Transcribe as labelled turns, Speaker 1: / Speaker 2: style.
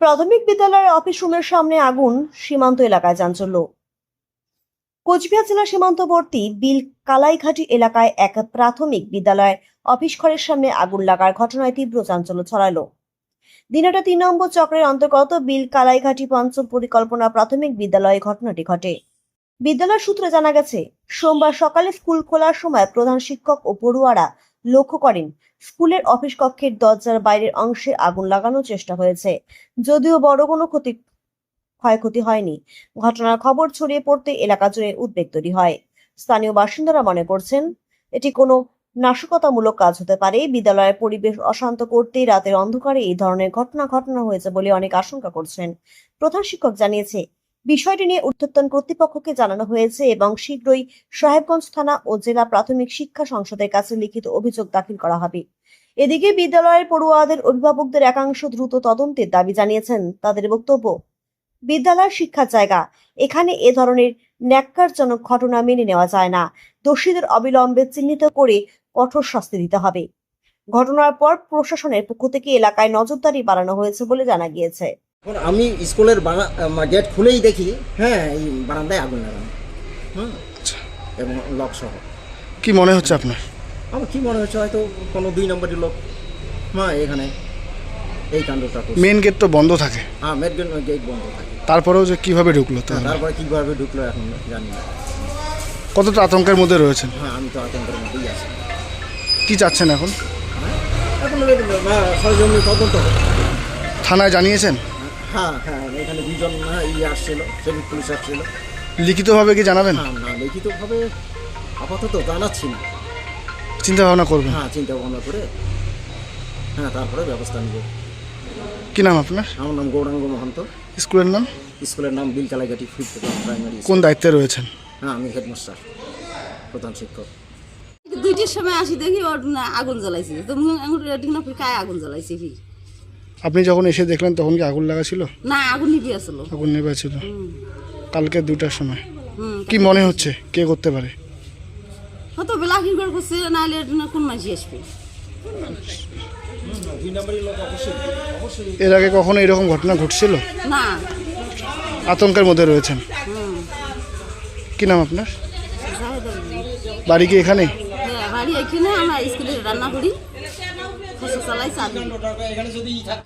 Speaker 1: প্রাথমিক বিদ্যালয়ের অফিস রুমের সামনে আগুন সীমান্ত এলাকায় চাঞ্চল্য। কোচবিহার জেলা সীমান্তবর্তী বিল কালাইঘাটি এলাকায় এক প্রাথমিক বিদ্যালয়ের অফিস ঘরের সামনে আগুন লাগার ঘটনায় তীব্র চাঞ্চল্য ছড়ালো। দিনাটা তিন নম্বর চক্রের অন্তর্গত বিল কালাইঘাটি পঞ্চম পরিকল্পনা প্রাথমিক বিদ্যালয়ে ঘটনাটি ঘটে। বিদ্যালয় সূত্রে জানা গেছে, সোমবার সকালে স্কুল খোলার সময় প্রধান শিক্ষক ও পড়ুয়ারা লক্ষ্য করেন, স্কুলের অফিস কক্ষের দরজার বাইরের অংশে আগুন লাগানোর চেষ্টা হয়েছে। যদিও বড় কোনো ক্ষতি, ক্ষয়ক্ষতি হয়নি। ঘটনার খবর ছড়িয়ে পড়তে এলাকা জুড়ে উদ্বেগ তৈরি হয়। স্থানীয় বাসিন্দারা মনে করছেন, এটি কোনো নাশকতামূলক কাজ হতে পারে। বিদ্যালয়ের পরিবেশ অশান্ত করতেই রাতের অন্ধকারে এই ধরনের ঘটনা ঘটনা হয়েছে বলে অনেক আশঙ্কা করছেন। প্রধান শিক্ষক জানিয়েছে বিষয়টি নিয়ে উত্তরতন কর্তৃপক্ষকে জানানো হয়েছে এবং শীঘ্রই সাহেবগঞ্জ থানা ও জেলা প্রাথমিক শিক্ষা সংসদের কাছে লিখিত অভিযোগ দাখিল করা হবে। এদিকে বিদ্যালয়ের পড়ুয়াদের অভিভাবকদের একাংশ দ্রুত তদন্তের দাবি জানিয়েছেন তাদের বক্তব্য। বিদ্যালয় শিক্ষার জায়গা, এখানে এ ধরনের ন্যাক্কারজনক ঘটনা মেনে নেওয়া যায় না। দোষীদের অবিলম্বে চিহ্নিত করে কঠোর শাস্তি দিতে হবে। ঘটনার পর প্রশাসনের পক্ষ থেকে এলাকায় নজরদারি বাড়ানো হয়েছে বলে জানা গিয়েছে।
Speaker 2: এখন আমি স্কুলের গেট খুলেই দেখি হ্যাঁ এই বারান্দায় আগুন লাগানো। হুম? এবং লক সহ।
Speaker 3: কি মনে হচ্ছে আপনার?
Speaker 2: আমার কি মনে হচ্ছে হয়তো কোনো দুই নম্বরের লোক হ্যাঁ এখানে এই কাণ্ডটা
Speaker 3: মেন গেট তো বন্ধ থাকে।
Speaker 2: হ্যাঁ মেট গেট গেট বন্ধ থাকে।
Speaker 3: তারপরেও যে কীভাবে ঢুকলো
Speaker 2: তারপরে কীভাবে ঢুকলো এখন জানি না।
Speaker 3: কতটা আতঙ্কের মধ্যে রয়েছেন?
Speaker 2: হ্যাঁ আমি তো আতঙ্কের মধ্যেই আছি।
Speaker 3: কি চাচ্ছেন এখন?
Speaker 2: হ্যাঁ এখন সরজমিন তদন্ত
Speaker 3: থানায় জানিয়েছেন?
Speaker 2: হ্যাঁ হ্যাঁ এখানে দুজন হ্যাঁ, ইয়ে আসছিল সিভিক পুলিশ আসছিল
Speaker 3: লিখিতভাবে কি জানাবেন
Speaker 2: হ্যাঁ না লিখিতভাবে আপাতত জানাচ্ছি না
Speaker 3: চিন্তা ভাবনা করবেন
Speaker 2: হ্যাঁ চিন্তা ভাবনা করে হ্যাঁ তারপরে ব্যবস্থা নিব
Speaker 3: কি নাম আপনার
Speaker 2: আমার নাম গৌরাঙ্গ মহান্ত
Speaker 3: স্কুলের নাম
Speaker 2: স্কুলের নাম বিলকালাঘাটি ফিফথ প্রাইমারি
Speaker 3: কোন দায়িত্বে রয়েছেন
Speaker 2: হ্যাঁ আমি হেডমাস্টার প্রধান শিক্ষক
Speaker 4: দুইটার সময় আসি দেখি ওর না আগুন জ্বালাইছে তো কায় আগুন জ্বালাইছে কি
Speaker 3: আপনি যখন এসে দেখলেন তখন কি আগুন লাগা ছিল?
Speaker 4: না আগুন নিভে আসলো।
Speaker 3: আগুন নেবে ছিল। কালকে দুটার সময়। কি মনে হচ্ছে? কে করতে পারে?
Speaker 4: হয়তো বেলাকির ঘর করছে নাহলে কোন মাঝি আসবে?
Speaker 3: এর আগে কখনো এরকম ঘটনা ঘটছিল?
Speaker 4: না।
Speaker 3: আতঙ্কের মধ্যে রয়েছেন। কি নাম আপনার? বাড়ি কি এখানে?
Speaker 4: হ্যাঁ বাড়ি এখানে আমরা স্কুলে রান্না করি। চালাই